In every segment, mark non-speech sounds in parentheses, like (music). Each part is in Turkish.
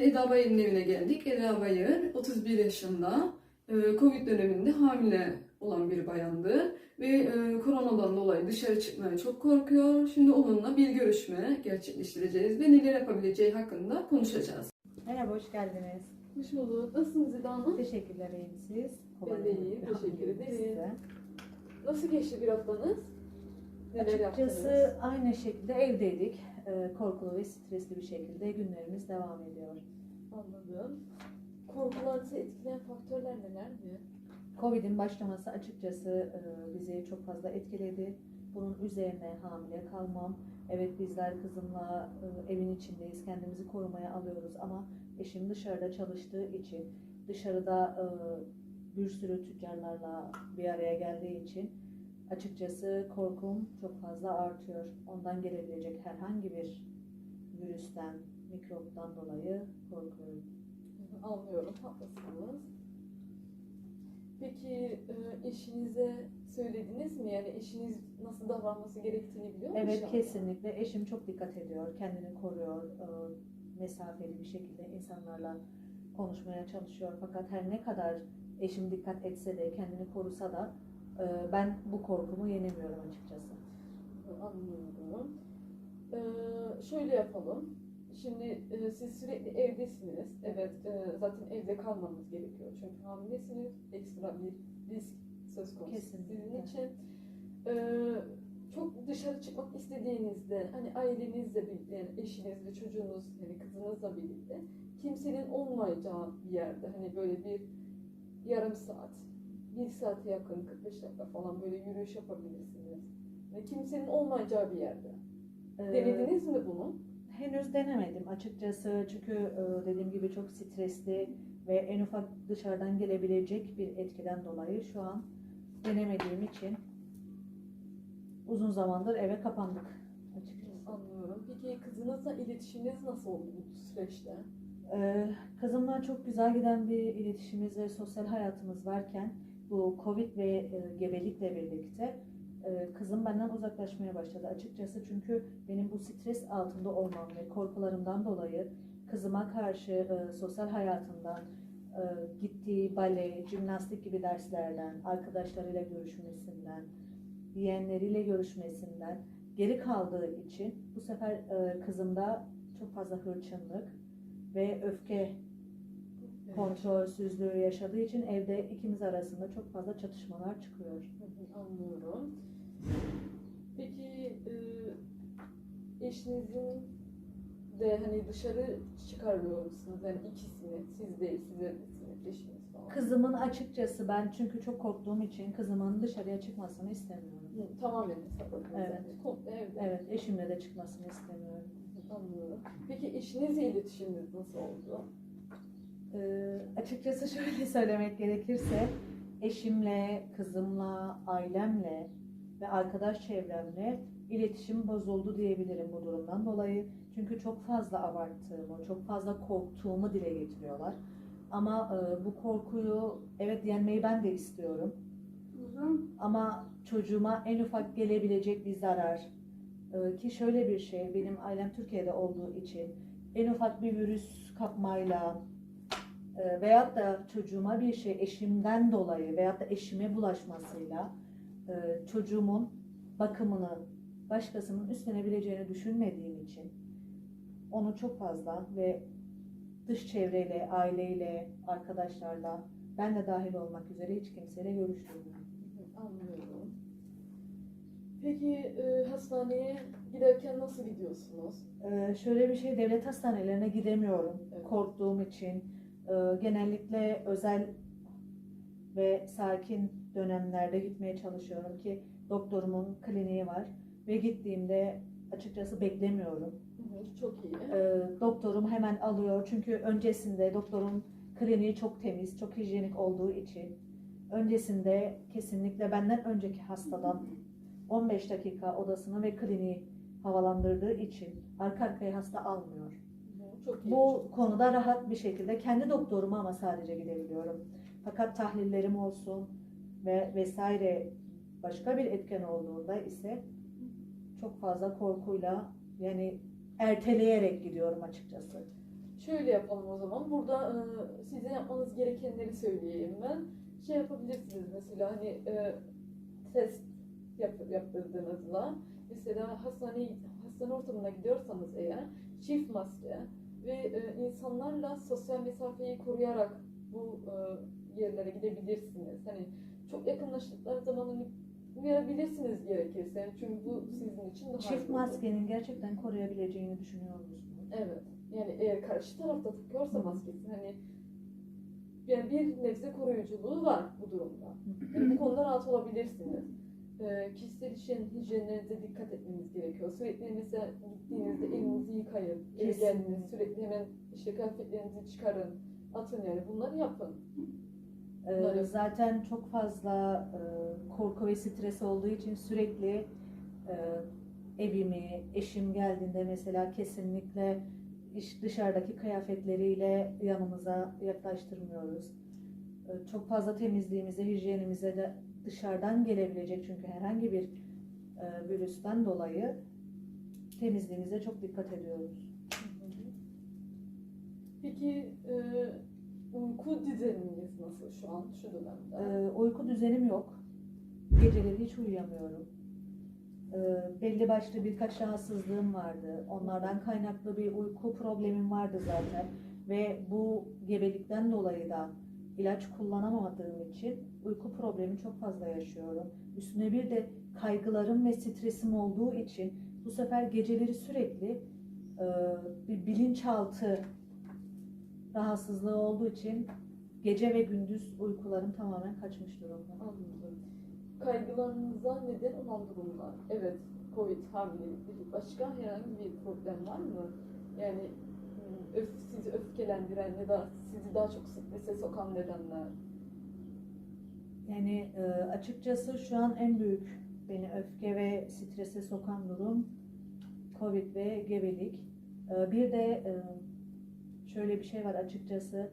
Eda Bayır'ın evine geldik. Eda Bayır 31 yaşında. Ee, Covid döneminde hamile olan bir bayandı. Ve e, koronadan dolayı dışarı çıkmaya çok korkuyor. Şimdi onunla bir görüşme gerçekleştireceğiz ve neler yapabileceği hakkında konuşacağız. Merhaba, hoş geldiniz. Hoş bulduk. Nasılsınız Eda Hanım? Teşekkürler, iyiyim siz. Ben de iyiyim, teşekkür ederim. Nasıl geçti bir haftanız? Neler Açıkçası yaptınız? aynı şekilde evdeydik. Ee, Korkulu ve stresli bir şekilde günlerimiz devam ediyor. Anladım. Korkularınızı etkileyen faktörler neler mi? Covid'in başlaması açıkçası e, bizi çok fazla etkiledi. Bunun üzerine hamile kalmam. Evet bizler kızımla e, evin içindeyiz, kendimizi korumaya alıyoruz ama eşim dışarıda çalıştığı için dışarıda e, bir sürü tüccarlarla bir araya geldiği için açıkçası korkum çok fazla artıyor. Ondan gelebilecek herhangi bir virüsten, mikroptan dolayı korkuyorum. Anlıyorum, haklısınız. Peki e, eşinize söylediniz mi? Yani eşiniz nasıl davranması gerektiğini biliyor mu? şu Evet kesinlikle eşim çok dikkat ediyor, kendini koruyor, e, mesafeli bir şekilde insanlarla konuşmaya çalışıyor. Fakat her ne kadar eşim dikkat etse de, kendini korusa da e, ben bu korkumu yenemiyorum açıkçası. Anlıyorum. Ee, şöyle yapalım. Şimdi e, siz sürekli evdesiniz. Evet, e, zaten evde kalmanız gerekiyor. Çünkü hamilesiniz. Ekstra bir risk söz konusu Kesinlikle. sizin için. Ee, çok dışarı çıkmak istediğinizde, hani ailenizle birlikte, yani eşiniz ve çocuğunuz, yani kızınızla birlikte, kimsenin olmayacağı bir yerde, hani böyle bir yarım saat, bir saate yakın, 45 dakika falan böyle yürüyüş yapabilirsiniz. Ve kimsenin olmayacağı bir yerde. E, Denediniz mi bunu? Henüz denemedim açıkçası çünkü e, dediğim gibi çok stresli ve en ufak dışarıdan gelebilecek bir etkiden dolayı şu an denemediğim için uzun zamandır eve kapandık açıkçası. Anlıyorum. Peki kızınızla iletişiminiz nasıl oldu bu süreçte? Ee, kızımla çok güzel giden bir iletişimimiz ve sosyal hayatımız varken bu Covid ve e, gebelikle birlikte e, kızım benden uzaklaşmaya başladı. Açıkçası çünkü benim bu stres altında olmam ve korkularımdan dolayı kızıma karşı e, sosyal hayatından gittiği bale, jimnastik gibi derslerden, arkadaşlarıyla görüşmesinden, yeğenleriyle görüşmesinden geri kaldığı için bu sefer kızımda çok fazla hırçınlık ve öfke kontrolsüzlüğü yaşadığı için evde ikimiz arasında çok fazla çatışmalar çıkıyor. Hı hı, Anlıyorum. Peki e, eşinizin de hani dışarı çıkarmıyor musunuz? Yani ikisini, siz değil, size eşiniz falan. Kızımın açıkçası ben çünkü çok korktuğum için kızımın dışarıya çıkmasını istemiyorum. Hı, tamamen hesap Evet. Komple evde. Evet, eşimle de çıkmasını istemiyorum. Anlıyorum. Peki eşinizle iletişiminiz nasıl oldu? Ee, açıkçası (laughs) şöyle söylemek gerekirse eşimle, kızımla, ailemle ve arkadaş çevremle iletişim bozuldu diyebilirim bu durumdan dolayı. Çünkü çok fazla abarttığımı, çok fazla korktuğumu dile getiriyorlar. Ama e, bu korkuyu evet yenmeyi ben de istiyorum. Ama çocuğuma en ufak gelebilecek bir zarar e, ki şöyle bir şey benim ailem Türkiye'de olduğu için en ufak bir virüs kapmayla e, veyahut da çocuğuma bir şey eşimden dolayı veyahut da eşime bulaşmasıyla e, çocuğumun bakımını başkasının üstlenebileceğini düşünmediğim için onu çok fazla ve dış çevreyle, aileyle, arkadaşlarla ben de dahil olmak üzere hiç kimseyle görüşmüyorum. Anlıyorum. Peki e, hastaneye giderken nasıl gidiyorsunuz? Ee, şöyle bir şey devlet hastanelerine gidemiyorum Evet. korktuğum için. Ee, genellikle özel ve sakin dönemlerde gitmeye çalışıyorum ki doktorumun kliniği var ve gittiğimde açıkçası beklemiyorum. Çok iyi. Ee, doktorum hemen alıyor çünkü öncesinde doktorun kliniği çok temiz, çok hijyenik olduğu için öncesinde kesinlikle benden önceki hastadan 15 dakika odasını ve kliniği havalandırdığı için arka arkaya hasta almıyor. Çok iyi. Bu konuda rahat bir şekilde kendi doktoruma ama sadece gidebiliyorum. Fakat tahlillerim olsun ve vesaire başka bir etken olduğunda ise çok fazla korkuyla yani erteleyerek gidiyorum açıkçası. şöyle yapalım o zaman. Burada e, sizin yapmanız gerekenleri söyleyeyim ben. Şey yapabilirsiniz mesela hani e, test yap, yaptırdığınızda mesela hastane hastane ortamına gidiyorsanız eğer çift maske ve e, insanlarla sosyal mesafeyi koruyarak bu e, yerlere gidebilirsiniz. Hani çok yakınlaştıkları zaman hani uyarabilirsiniz gerekirse. Yani çünkü bu sizin için daha Çift maskenin gerçekten koruyabileceğini düşünüyor musunuz? Evet. Yani eğer karşı tarafta takıyorsa maskesini hani yani bir nebze koruyuculuğu var bu durumda. Yani bu konuda rahat olabilirsiniz. Ee, kişisel işin hijyeninize dikkat etmeniz gerekiyor. Sürekli mesela gittiğinizde elinizi yıkayın. Eve geldiniz sürekli hemen işte kıyafetlerinizi çıkarın. Atın yani bunları yapın. Ee, Bunları- zaten çok fazla e, korku ve stres olduğu için sürekli e, evimi, eşim geldiğinde mesela kesinlikle iş dışarıdaki kıyafetleriyle yanımıza yaklaştırmıyoruz. E, çok fazla temizliğimize, hijyenimize de dışarıdan gelebilecek çünkü herhangi bir e, virüsten dolayı temizliğimize çok dikkat ediyoruz. Peki e, uyku düzeniniz nasıl şu an şu dönemde? Ee, uyku düzenim yok. Geceleri hiç uyuyamıyorum. Ee, belli başlı birkaç rahatsızlığım vardı. Onlardan kaynaklı bir uyku problemim vardı zaten. Ve bu gebelikten dolayı da ilaç kullanamadığım için uyku problemi çok fazla yaşıyorum. Üstüne bir de kaygılarım ve stresim olduğu için bu sefer geceleri sürekli e, bir bilinçaltı rahatsızlığı olduğu için gece ve gündüz uykularım tamamen kaçmış durumda. Anladım. Kaygılarınıza neden olan durumlar. Evet, Covid, hamilelik başka herhangi bir problem var mı? Yani öf, sizi öfkelendiren ya da sizi daha çok strese sokan nedenler. Yani e, açıkçası şu an en büyük beni öfke ve strese sokan durum Covid ve gebelik. E, bir de e, şöyle bir şey var açıkçası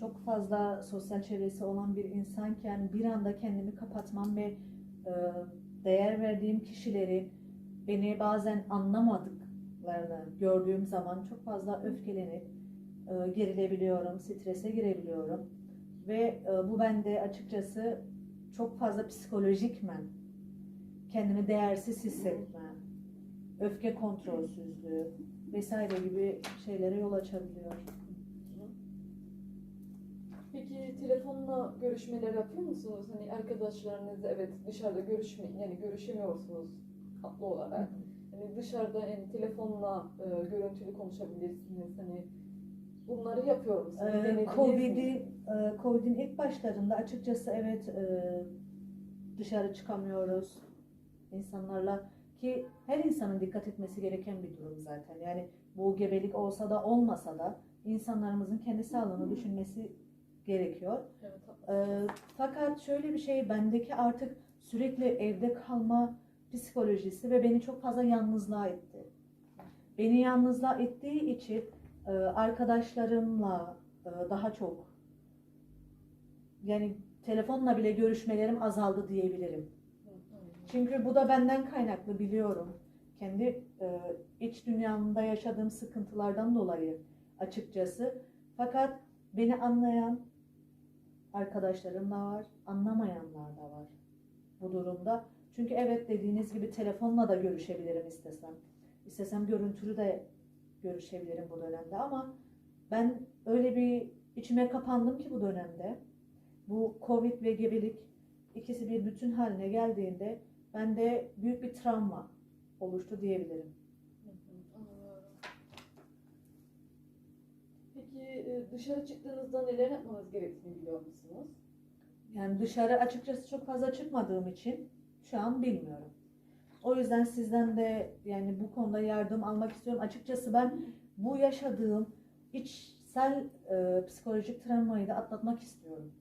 çok fazla sosyal çevresi olan bir insanken bir anda kendimi kapatmam ve değer verdiğim kişileri beni bazen anlamadıklarını gördüğüm zaman çok fazla öfkelenip e, gerilebiliyorum, strese girebiliyorum. Ve e, bu bende açıkçası çok fazla psikolojikmen kendimi değersiz hissetme, öfke kontrolsüzlüğü vesaire gibi şeylere yol açabiliyor. Peki telefonla görüşmeler yapıyor musunuz? Hani arkadaşlarınızla evet dışarıda görüşme yani görüşemiyorsunuz haklı olarak. Hani dışarıda yani telefonla e, görüntülü konuşabilirsiniz. Hani bunları yapıyor musunuz? Ee? Covid'i, e, Covid'in ilk başlarında açıkçası evet e, dışarı çıkamıyoruz insanlarla ki her insanın dikkat etmesi gereken bir durum zaten. Yani bu gebelik olsa da olmasa da insanlarımızın kendi sağlığını düşünmesi gerekiyor. Evet, Ee, fakat şöyle bir şey bendeki artık sürekli evde kalma psikolojisi ve beni çok fazla yalnızlığa itti. Beni yalnızlığa ettiği için e, arkadaşlarımla e, daha çok yani telefonla bile görüşmelerim azaldı diyebilirim. Çünkü bu da benden kaynaklı biliyorum. Kendi e, iç dünyamda yaşadığım sıkıntılardan dolayı açıkçası. Fakat beni anlayan arkadaşlarım da var, anlamayanlar da var bu durumda. Çünkü evet dediğiniz gibi telefonla da görüşebilirim istesem. İstesem görüntülü de görüşebilirim bu dönemde ama ben öyle bir içime kapandım ki bu dönemde. Bu Covid ve gebelik ikisi bir bütün haline geldiğinde bende büyük bir travma oluştu diyebilirim. Peki e, dışarı çıktığınızda neler yapmanız gerektiğini biliyor musunuz? Yani dışarı açıkçası çok fazla çıkmadığım için şu an bilmiyorum. O yüzden sizden de yani bu konuda yardım almak istiyorum. Açıkçası ben bu yaşadığım içsel e, psikolojik travmayı da atlatmak istiyorum.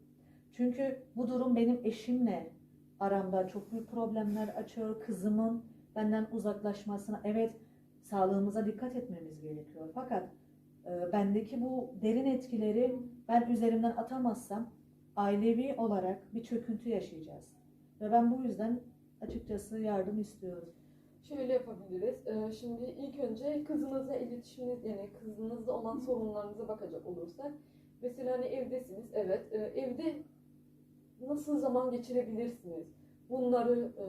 Çünkü bu durum benim eşimle aramda çok büyük problemler açıyor. Kızımın benden uzaklaşmasına evet sağlığımıza dikkat etmemiz gerekiyor. Fakat e, bendeki bu derin etkileri ben üzerimden atamazsam ailevi olarak bir çöküntü yaşayacağız. Ve ben bu yüzden açıkçası yardım istiyorum. Şöyle yapabiliriz. Ee, Şimdi ilk önce kızınızla iletişiminiz yani kızınızla olan sorunlarınıza bakacak olursak. Mesela hani evdesiniz. Evet. e, Evde nasıl zaman geçirebilirsiniz? Bunları e,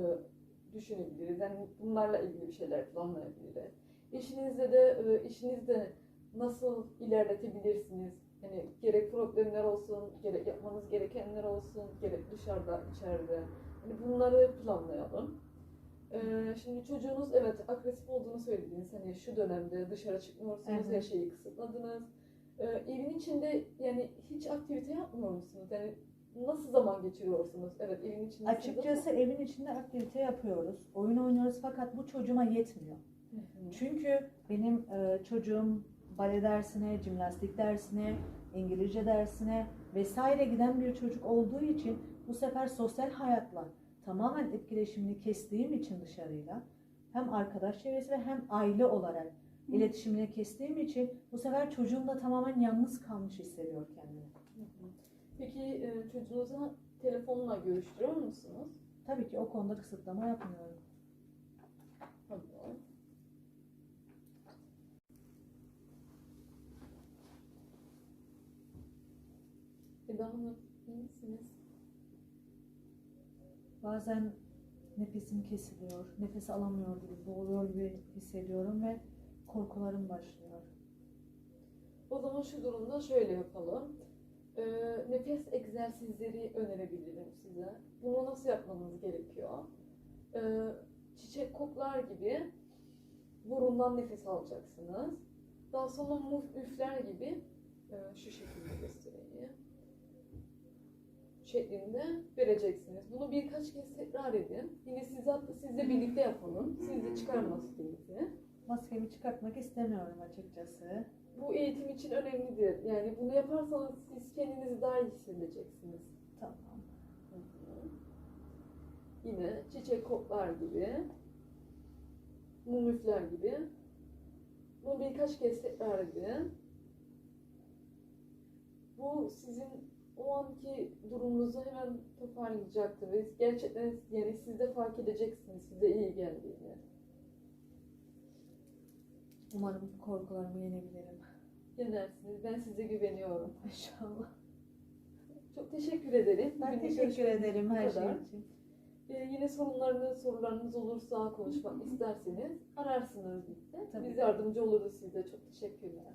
düşünebiliriz. Yani bunlarla ilgili bir şeyler planlayabiliriz. Eşinizle de e, eşinizle nasıl ilerletebilirsiniz? Yani gerek problemler olsun, gerek yapmanız gerekenler olsun, gerek dışarıda, içeride. Yani bunları planlayalım. Ee, şimdi çocuğunuz evet agresif olduğunu söylediniz. Hani şu dönemde dışarı çıkmıyorsunuz, Evet. her şeyi kısıtladınız. Ee, evin içinde yani hiç aktivite yapmıyor musunuz? Yani nasıl zaman geçiriyorsunuz? Evet evin içinde. Açıkçası evin içinde aktivite yapıyoruz. Oyun oynuyoruz fakat bu çocuğuma yetmiyor. Hı hı. Çünkü benim e, çocuğum bale dersine, jimnastik dersine, İngilizce dersine vesaire giden bir çocuk olduğu için bu sefer sosyal hayatla tamamen etkileşimini kestiğim için dışarıyla hem arkadaş çevresi ve hem aile olarak Hı. iletişimini kestiğim için bu sefer çocuğum da tamamen yalnız kalmış hissediyor kendini. Hı hı. Peki e, çocuğunuza telefonla görüştürüyor musunuz? Tabii ki o konuda kısıtlama yapmıyorum. Tamam. Eda Hanım iyi misiniz? Bazen nefesim kesiliyor, nefes alamıyor gibi, boğuluyor gibi hissediyorum ve korkularım başlıyor. O zaman şu durumda şöyle yapalım. Ee, nefes egzersizleri önerebilirim size. Bunu nasıl yapmanız gerekiyor? Ee, çiçek koklar gibi burundan nefes alacaksınız. Daha sonra muf üfler gibi e, şu şekilde göstereyim. Şeklinde vereceksiniz. Bunu birkaç kez tekrar edin. Yine siz hatta sizle birlikte yapalım. Siz de çıkarın maskenizi. Maskemi çıkartmak istemiyorum açıkçası. Bu eğitim için önemlidir. Yani bunu yaparsanız siz kendinizi daha iyi hissedeceksiniz. Tamam. Hı hı. Yine çiçek koklar gibi, mum üfler gibi. Bunu birkaç kez tekrar edin. Bu sizin o anki durumunuzu hemen toparlayacaktır ve gerçekten yani siz de fark edeceksiniz size iyi geldiğini. Umarım korkularımı yenebilirim. Yenersiniz. Ben size güveniyorum. (laughs) İnşallah. Çok teşekkür ederim. Ben Bugün teşekkür ederim her şey için. Ee, yine sorunlarınız, sorularınız olursa konuşmak isterseniz ararsınız bizi. Tabii. Biz yardımcı oluruz size. Çok teşekkürler.